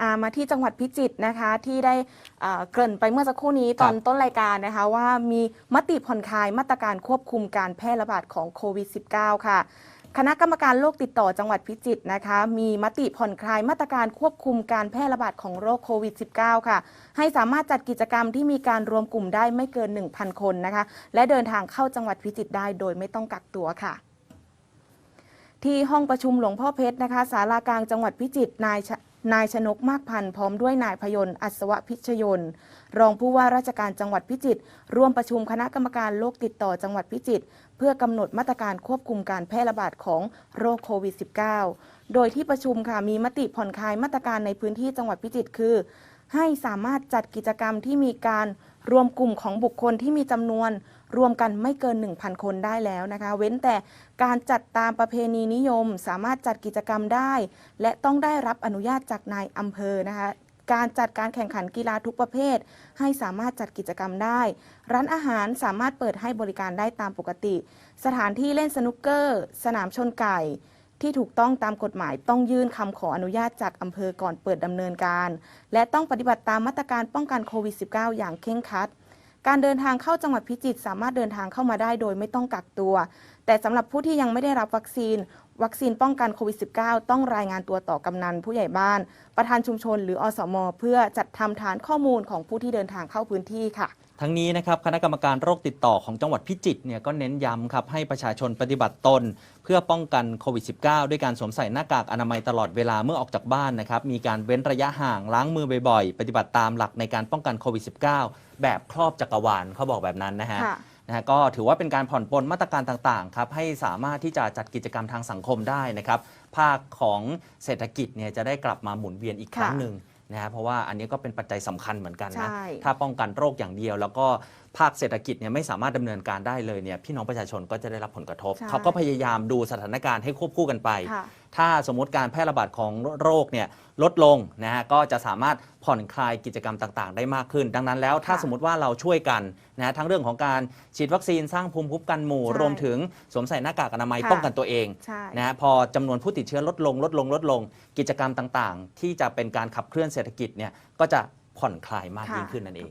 อ่ามาที่จังหวัดพิจิตรนะคะ ที่ได้อ่าเกริ่นไปเมื่อสักครู่นี้ตอนต้นรายการนะคะ ว่ามีมติผ่อนคลายมาตรการควบคุมการแพร่ระบาดของโควิด -19 ค่ะคณะกรรมการโรคติดต่อจังหวัดพิจิตรนะคะ มีมติผ่อนคลายมาตรการควบคุมการแพร่ระบาดของโรคโควิด -19 ค่ะ ให้สามารถจัดกิจกรรมที่มีการรวมกลุ่มได้ไม่เกิน 1,000 คนนะคะ และเดินทางเข้าจังหวัดพิจิตรได้โดยไม่ต้องกักตัวค่ะ ที่ห้องประชุมหลวงพ่อเพชรนะคะศาลากลางจังหวัดพิจิตรนายช นายชนกมากพันธ์พร้อมด้วยนายพยนต์อัศวพิชยนต์รองผู้ว่าราชการจังหวัดพิจิตรร่วมประชุมคณะกรรมการโรคติดต่อจังหวัดพิจิตรเพื่อกำหนดมาตรการควบคุมการแพร่ระบาดของโรคโควิด -19 โดยที่ประชุมค่ะมีมติผ่อนคลายมาตรการในพื้นที่จังหวัดพิจิตรคือ ให้สามารถจัดกิจกรรมที่มีการรวมกลุ่มของบุคคลที่มีจำนวน รวมกันไม่เกิน 1,000 คนได้แล้วนะคะ เว้นแต่การจัดตามประเพณีนิยม สามารถจัดกิจกรรมได้ และต้องได้รับอนุญาตจากนายอำเภอนะคะการจัดการแข่งขันกีฬาทุกประเภท ให้สามารถจัดกิจกรรมได้ ร้านอาหารสามารถเปิดให้บริการได้ตามปกติ สถานที่เล่นสนุกเกอร์ สนามชนไก่ ที่ถูกต้องตามกฎหมายต้องยื่นคำขออนุญาตจากอำเภอก่อนเปิดดำเนินการ และต้องปฏิบัติตามมาตรการป้องกันโควิด -19 อย่างเคร่งครัด การเดินทางเข้าจังหวัดพิจิตรสามารถเดินทางเข้ามาได้โดยไม่ต้องกักตัว แต่สำหรับผู้ที่ยังไม่ได้รับวัคซีน วัคซีนป้องกันโควิด -19 ต้องรายงานตัวต่อกำนัน ผู้ใหญ่บ้าน ประธานชุมชน หรืออสม เพื่อจัดทำฐานข้อมูลของผู้ที่เดินทางเข้าพื้นที่ค่ะทั้งนี้นะครับคณะกรรมการโรคติดต่อของจังหวัดพิจิตรเนี่ยก็เน้นย้ำครับให้ประชาชนปฏิบัติตน เพื่อป้องกันโควิด -19 ด้วยการสวมใส่หน้ากากอนามัยตลอดเวลาเมื่อออกจากบ้านนะครับมีการเว้นระยะห่างล้างมือบ่อยๆ ปฏิบัติตามหลักในการป้องกันโควิด -19 แบบครอบจักรวาลเขาบอกแบบนั้นนะฮะค่ะนะฮะก็ถือว่าเป็นการผ่อนปลนมาตรการต่างๆครับให้สามารถที่จะจัดกิจกรรมทางสังคมได้นะครับภาคของเศรษฐกิจเนี่ยจะได้กลับมาหมุนเวียนอีกครั้งค่ะหนึ่ง นะฮะเพราะว่าอันนี้ก็เป็นปัจจัยสำคัญเหมือนกันนะ ใช่ ถ้าป้องกันโรคอย่างเดียว แล้วก็ภาคเศรษฐกิจเนี่ยไม่สามารถดำเนินการได้เลยเนี่ยพี่น้องประชาชนก็จะได้รับผลกระทบ ใช่ เขาก็พยายามดูสถานการณ์ให้ควบคู่กันไป ค่ะ ถ้าสมมติการแพร่ระบาดของโรคเนี่ยลดลงนะฮะก็จะสามารถผ่อนคลายกิจกรรมต่างๆ ได้มากขึ้น ดังนั้นแล้วถ้าค่ะสมมติว่าเราช่วยกันนะฮะทั้งเรื่องของการฉีดวัคซีนสร้างภูมิคุ้มกันหมู่ใช่รวมถึงสวมใส่หน้ากากอนามัยค่ะป้องกันตัวเองใช่นะฮะพอจำนวนผู้ติดเชื้อลดลงลดลงลดลง กิจกรรมต่างๆ ที่จะเป็นการขับเคลื่อนเศรษฐกิจเนี่ยก็จะผ่อนคลายมากยิ่งขึ้นนั่นเอง